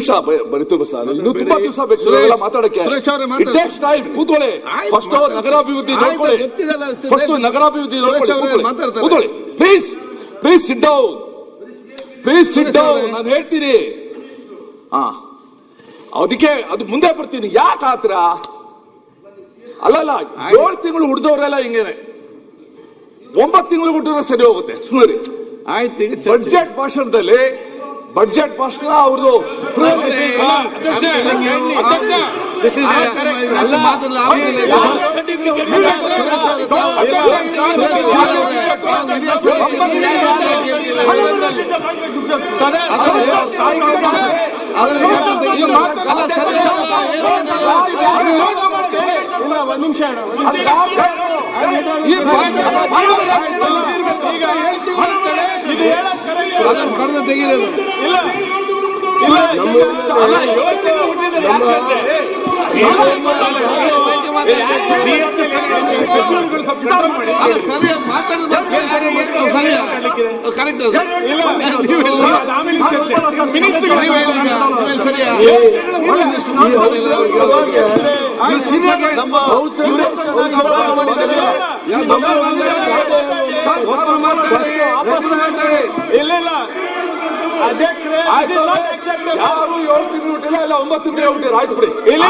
ನಿಮಿಷ ಬರೀತೀವಿ ಸರ್. ಇನ್ನು ತುಂಬಾ ದಿವಸ ಬೇಕು ಮಾತಾಡಕ್ಕೆ. ಟೇಕ್ಸ್ ಟೈಮ್ ಕೂತ್ಕೊಳ್ಳಿ. ಫಸ್ಟ್. ನಗರಾಭಿವೃದ್ಧಿ ಫಸ್ಟ್ ನಗರಾಭಿವೃದ್ಧಿ ಕೂತ್ಕೊಳ್ಳಿ. Please please sit down please sit down ನಾನು ಹೇಳ್ತೀನಿ. ಹಾ. ಅದಕ್ಕೆ ಅದು ಮುಂದೆ ಬರ್ತೀನಿ. ಯಾಕೆ ಆತರ ಅಲ್ಲಲ್ಲ ಏಳು ತಿಂಗಳು ಹುಡ್ದವ್ರೆಲ್ಲ ಹಿಂಗೇನೆ. ಒಂಬತ್ತು ತಿಂಗಳು ಹುಟ್ಟಿದ್ರೆ ಸರಿ ಹೋಗುತ್ತೆ. ಸುಮ್ಮನೆ ಆಯ್ತು ಬಡ್ಜೆಟ್ ಭಾಷಣದಲ್ಲಿ ಬಜೆಟ್ ಭಾಷಣ ಅವ್ರದ್ದು ಅಲ್ಲ ಮಾತಾಡಲ್ಲ ಆಗುದಿಲ್ಲ ಈಗ. ಅದ್ರಲ್ಲಿ ಮಾತ್ರ ತೆಗೀರಿ. ಅಲ್ಲ, ಸರಿ ಅಲ್ಲ, ಒಂದ್ ನಿಮಿಷ ಅದನ್ನ ಕಡ್ದು ತೆಗೀರಿ ಅದನ್ನ. ಅಲ್ಲ ಸರಿ ಮಾತಾಡಿದ ಸರಿಯಾ ಕರೆಕ್ಟ್ ಸರಿಯಾ ಒಬ್ಬರು ಮಾತಾಡಿ ಇಲ್ಲ ಇಲ್ಲ. ಅಡೆಕ್ಸ್ ರೇಸ್ ಆಗ್ಲಿ ಆಯ್ತು ಇಲ್ಲ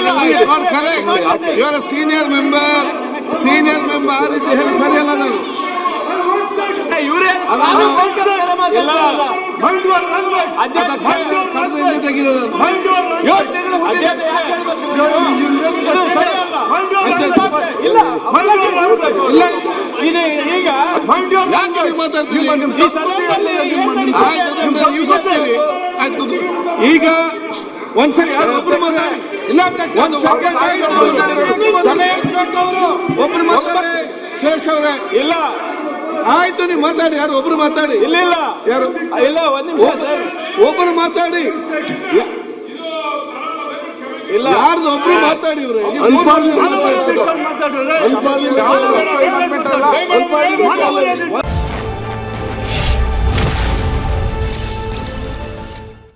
ಸೀನಿಯರ್ ಮೆಂಬರ್ ಸೀನಿಯರ್ ಮೆಂಬರ್ ಆದ್ರೆ ಹೇಳ್ಸಲ್ಲ ನಾನು. ಯುವರೇ ನಾನು. ಕೊಂಕರ ಮಾಡ್ತೀನಿ ಹೈ ಡೌನ್ ಇದು ಈಗ ಯಾಕೆ ನೀವು ಮಾತಾಡ್ತೀರಿ ಈ ಸದನದಲ್ಲಿ ಏನ್ ನಡೀತಿದೆ? ಆಯ್ತು, ಅದನ್ನ ನೀವು ಬರ್ತೀರಿ. ಆಯ್ತು, ಕೂತ್ಕೊಳ್ಳಿ. ಈಗ ಒಂದ್ಸರಿ ಯಾರು ಒಬ್ರು ಮಾತಾಡಿ ಇಲ್ಲ ಒಂದ್ ಒಬ್ರು ಮಾತಾಡಿ ಅವರೇ ಇಲ್ಲ ಆಯ್ತು ನೀವು ಮಾತಾಡಿ ಯಾರು ಒಬ್ರು ಮಾತಾಡಿ ಇಲ್ಲ ಇಲ್ಲ ಯಾರು ಇಲ್ಲ ಒಂದ್ ನಿಮಿಷ ಸರ್ ಒಬ್ರು ಮಾತಾಡಿ ಇಲ್ಲ ಯಾರ್ದು ಒಬ್ರು ಮಾತಾಡಿ ಇವ್ರೆ ನೀವು ಮೂರು ಜನ ಮಾತಾಡ್ತೀರಾ?